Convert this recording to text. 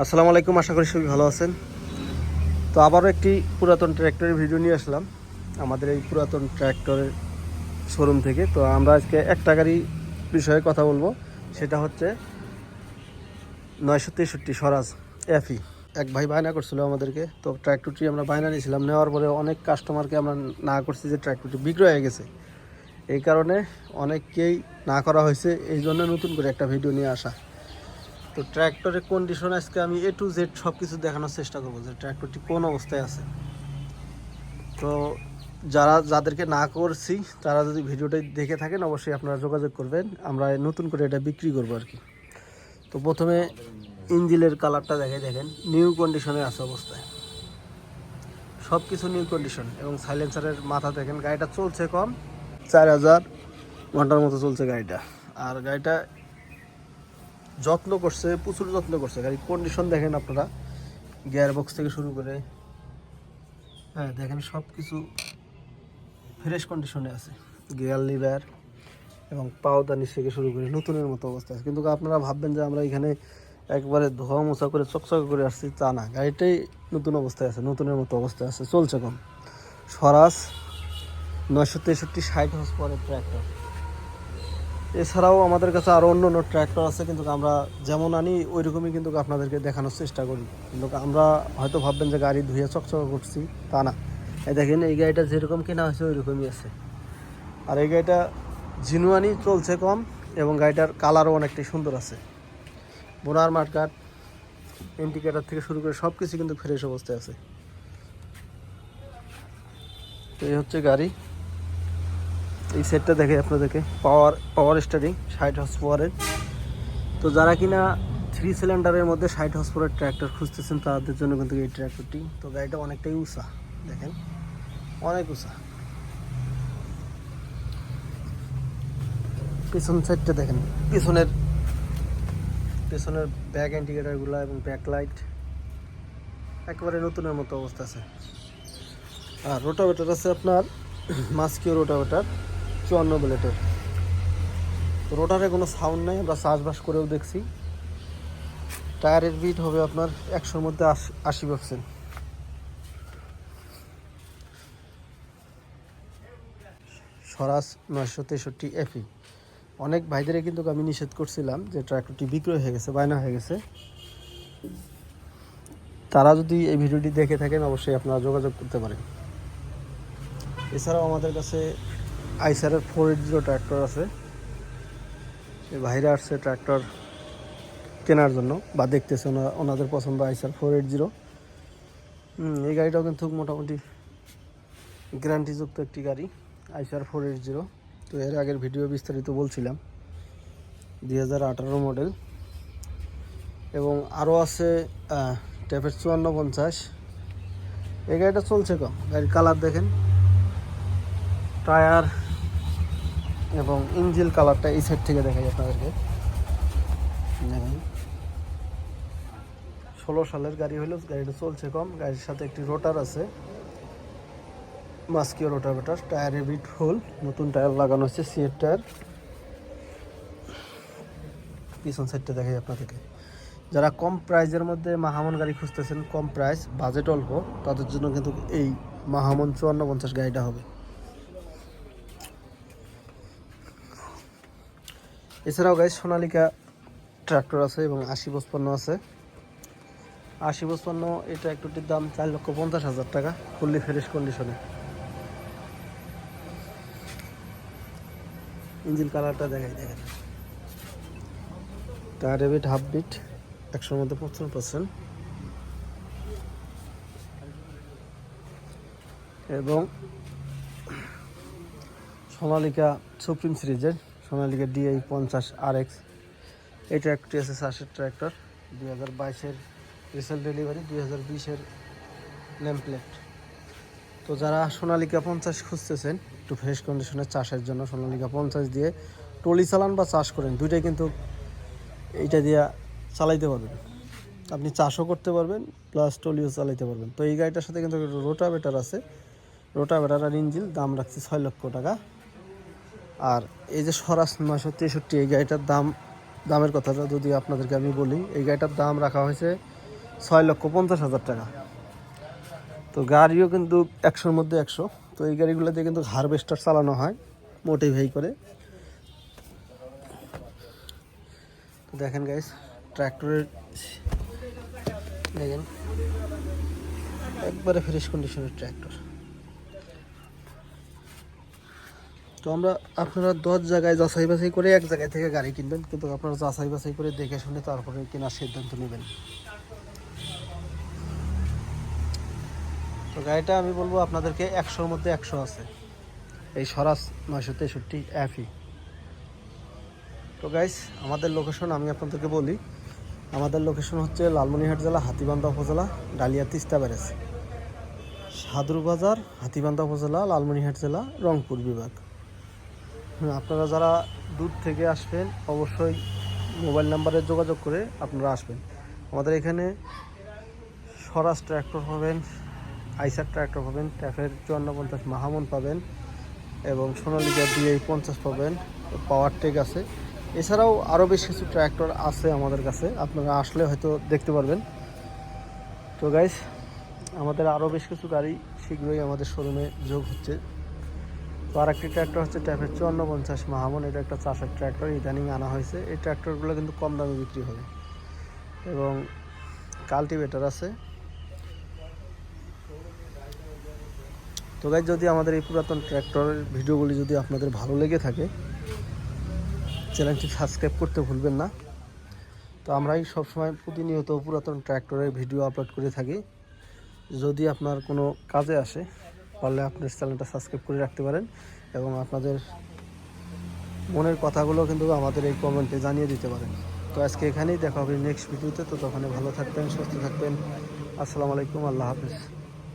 আসসালামু আলাইকুম, আশা করি সবাই ভালো আছেন। তো আবারও একটি পুরাতন ট্র্যাক্টরের ভিডিও নিয়ে আসলাম, আমাদের এই পুরাতন ট্র্যাক্টরের শোরুম থেকে। তো আমরা আজকে একটা গাড়ি বিষয়ে কথা বলব, সেটা হচ্ছে নয়শো তেষট্টি স্বরাজ এফি এক ভাই বায়না করছিল আমাদেরকে, তো ট্র্যাক্টরটি আমরা বায়না নিয়েছিলাম, নেওয়ার পরে অনেক কাস্টমারকে আমরা না করছি যে ট্র্যাক্টরটি বিক্রয় হয়ে গেছে। এই কারণে অনেককেই না করা হয়েছে, এই জন্য নতুন করে একটা ভিডিও নিয়ে আসা। তো ট্র্যাক্টরের কন্ডিশন আজকে আমি এ টু জেড সব কিছু দেখানোর চেষ্টা করব যে ট্র্যাক্টরটি কোন অবস্থায় আছে। তো যারা, যাদেরকে না করছি, তারা যদি ভিডিওটা দেখে থাকেন, অবশ্যই আপনারা যোগাযোগ করবেন। আমরা নতুন করে এটা বিক্রি করব আর কি। তো প্রথমে ইঞ্জিলের কালারটা দেখে দেখেন। নিউ কন্ডিশনে আছে অবস্থায়। সব কিছু নিউ কন্ডিশন এবং সাইলেন্সারের মাথা দেখেন, গাড়িটা চলছে কম। চার হাজার ঘণ্টার মতো চলছে গাড়িটা। আর গাড়িটা যত্ন করছে, প্রচুর যত্ন করছে। গাড়ির কন্ডিশন দেখেন আপনারা। গিয়ার বক্স থেকে শুরু করে হ্যাঁ দেখেন সব কিছু ফ্রেশ কন্ডিশনে আছে। গিয়ার লিভার এবং পাওদানি থেকে শুরু করে, নতুনের মতো অবস্থা আছে। কিন্তু আপনারা ভাববেন যে আমরা এখানে একবারে ধোয়া মোছা করে, চকচকে করে আসছি, তা না। গাড়িটাই নতুন অবস্থায় আছে, নতুনের মতো অবস্থায় আছে, চলছে কম স্বরাজ নয়শো তেষট্টি ষাট হর্স পরের ট্র্যাক্টর এছাড়াও আমাদের কাছে আরও অন্য অন্য ট্র্যাক্টর আছে, কিন্তু আমরা যেমন আনি ওই রকমই কিন্তু আপনাদেরকে দেখানোর চেষ্টা করি। কিন্তু আমরা হয়তো ভাববেন যে গাড়ি ধুয়ে চকচক করছি, তা না। এই দেখেন, এই গাড়িটা যেরকম কেনা হয়েছে ওই রকমই আছে। আর এই গাড়িটা জিনুয়ানি চলছে কম, এবং গাড়িটার কালারও অনেকটাই সুন্দর আছে। বোনার মার্কাট ইন্ডিকেটার থেকে শুরু করে সব কিছু কিন্তু ফ্রেশ অবস্থায় আছে। তো এই হচ্ছে গাড়ি। এই সেটটা দেখে আপনাদেরকে পাওয়ার পাওয়ার স্টারিং ষাট হর্স পাওয়ারের তো যারা কিনা থ্রি সিলিন্ডারের মধ্যে ষাট হর্স পাওয়ারের ট্র্যাক্টর খুঁজতেছেন, তাদের জন্য কিন্তু এই ট্র্যাক্টরটি তো গাড়িটা অনেকটাই উঁচা, দেখেন। অনেক উঁচা। পিছন সাইডটা দেখেন। পিছনের, পেছনের ব্যাক ইন্ডিকেটারগুলো এবং ব্যাক লাইট একেবারে নতুনের মতো অবস্থা আছে। আর রোটাভেটার আছে আপনার, মাস্কিও রোটাভেটার চুয়ান্ন ব্লেটের রোটারে কোনো সাউন্ড নেই, আমরা চাষবাস করেও দেখছি। টায়ারের বিট হবে আপনার একশোর মধ্যে আশি পার্সেন্ট স্বরাজ নয়শো তেষট্টি এফি অনেক ভাইদেরই কিন্তু আমি নিষেধ করছিলাম যে ট্র্যাক্টরটি বিক্রয় হয়ে গেছে, বায়না হয়ে গেছে। তারা যদি এই ভিডিওটি দেখে থাকেন, অবশ্যই আপনারা যোগাযোগ করতে পারেন। এছাড়াও আমাদের কাছে আইসারের ফোর এইট জিরো ট্র্যাক্টর আছে। ভাইরা আসছে ট্র্যাক্টর কেনার জন্য বা দেখতেছে ওনা, ওনাদের পছন্দ আইসার ফোর এইট জিরো এই গাড়িটাও কিন্তু মোটামুটি গ্যারান্টিযুক্ত একটি গাড়ি, আইসার ফোর এইট জিরো তো এর আগের ভিডিও বিস্তারিত বলছিলাম, দুই হাজার আঠারো মডেল এবং আরও আছে ট্যাপের চুয়ান্ন পঞ্চাশ। এই গাড়িটা চলছে কম গাড়ির কালার দেখেন। টায়ার এবং ইঞ্জিল কালারটা এই সাইড থেকে দেখাই আপনাদেরকে। ষোলো সালের গাড়ি হলো গাড়িটা চলছে কম। গাড়ির সাথে একটি রোটার আছে। মাস্কিও রোটার বেটার টায়ারের বিট ফুল নতুন টায়ার লাগানো হচ্ছে সিএর টায়ার পিছন সাইডটা দেখাই আপনাদেরকে। যারা কম প্রাইজের মধ্যে মাহামন গাড়ি খুঁজতেছেন, কম প্রাইস বাজেট অল্প, তাদের জন্য কিন্তু এই মাহামন চুয়ান্ন পঞ্চাশ গাড়িটা হবে। এছাড়াও গাড়ি সোনালিকা ট্রাক্টর আছে এবং আশি পঁচপান্ন আছে। আশি পঁচপান্ন এই ট্র্যাক্টরটির দাম চার লক্ষ পঞ্চাশ হাজার টাকা ফুললি ফ্রেশ কন্ডিশনে ইঞ্জিন কালারটা দেখাই দেখেন টায়ার বিট হাফ বিট একশোর মধ্যে পঁচান্ন পার্সেন্ট এবং সোনালিকা সুপ্রিম সিরিজের সোনালিকা ডিআই পঞ্চাশ আর এক্স এই ট্র্যাক্টরটি আছে চাষের ট্র্যাক্টর দুই হাজার বাইশের রিসেল ডেলিভারি দুই হাজার বিশের নেমপ্লেট তো যারা সোনালিকা পঞ্চাশ খুঁজতেছেন, একটু ফ্রেশ কন্ডিশনের চাষের জন্য সোনালিকা পঞ্চাশ দিয়ে টলি চালান বা চাষ করেন, দুইটাই কিন্তু এইটা দিয়ে চালাইতে পারবেন। আপনি চাষও করতে পারবেন প্লাস টলিও চালাইতে পারবেন। তো এই গাড়িটার সাথে কিন্তু রোটাভেটার আছে। রোটাভেটার আর ইঞ্জিল দাম রাখছি ছয় লক্ষ টাকা। আর এই যে স্বরাজ নয়শো তেষট্টি, এই গাড়িটার দাম, দামের কথাটা যদি আপনাদেরকে আমি বলি, এই গাড়িটার দাম রাখা হয়েছে ছয় লক্ষ পঞ্চাশ হাজার টাকা। তো গাড়িও কিন্তু একশোর মধ্যে একশো। তো এই গাড়িগুলোতে কিন্তু হারভেস্টার চালানো হয় মোটিভাই করে। দেখেন গাইস ট্র্যাক্টরের দেখেন, একবারে ফ্রেশ কন্ডিশনের ট্র্যাক্টর তো আমরা আপনারা দশ জায়গায় যাচাই বাছাই করে এক জায়গায় থেকে গাড়ি কিনবেন, কিন্তু আপনারা যাচাই বাছাই করে দেখে শুনে তারপরে কেনার সিদ্ধান্ত নেবেন। তো গাড়িটা আমি বলব আপনাদেরকে একশোর মধ্যে একশো আছে। এই স্বরাজ নয়শো তেষট্টি অ্যাফি তো গাইস আমাদের লোকেশন আমি আপনাদেরকে বলি, আমাদের লোকেশন হচ্ছে লালমনিরহাট জেলা, হাতিবান্ধা উপজেলা, ডালিয়া তিস্তা ব্যারেজ। সাদুর বাজার, হাতিবান্ধা উপজেলা, লালমনিরহাট জেলা, রংপুর বিভাগ। আপনারা যারা দূর থেকে আসবেন, অবশ্যই মোবাইল নাম্বারে যোগাযোগ করে আপনারা আসবেন। আমাদের এখানে স্বরাজ ট্র্যাক্টর পাবেন, আইসার ট্র্যাক্টর পাবেন ট্যাফের চুয়ান্ন পঞ্চাশ মাহামন পাবেন এবং সোনালিকা দিয়ে পঞ্চাশ পাবেন, পাওয়ার টেক আছে। এছাড়াও আরও বেশ কিছু ট্র্যাক্টর আছে আমাদের কাছে, আপনারা আসলে হয়তো দেখতে পারবেন। তো গাইস আমাদের আরও বেশ কিছু গাড়ি শীঘ্রই আমাদের শোরুমে যোগ হচ্ছে। তো আর একটি ট্র্যাক্টর হচ্ছে ট্যাফের চুয়ান্ন পঞ্চাশ মাহামন এটা একটা চাষের ট্র্যাক্টর ইদানিং আনা হয়েছে। এই ট্র্যাক্টরগুলো কিন্তু কম দামে বিক্রি হবে। এবং কাল্টিভেটার আছে। তো গাইজ যদি আমাদের এই পুরাতন ট্র্যাক্টরের ভিডিওগুলি যদি আপনাদের ভালো লেগে থাকে, চ্যানেলটি সাবস্ক্রাইব করতে ভুলবেন না। তো আমরাই সবসময় প্রতিনিয়ত পুরাতন ট্র্যাক্টরের ভিডিও আপলোড করে থাকি। যদি আপনার কোনো কাজে আসে পারলে আপনার চ্যানেলটা সাবস্ক্রাইব করে রাখতে পারেন এবং আপনাদের মনের কথাগুলো কিন্তু আমাদের এই কমেন্টে জানিয়ে দিতে পারেন। তো আজকে এখানেই দেখা হবে নেক্সট ভিডিওতে। তো তখন ভালো থাকবেন, সুস্থ থাকবেন। আসসালামু আলাইকুম, আল্লাহ হাফিজ।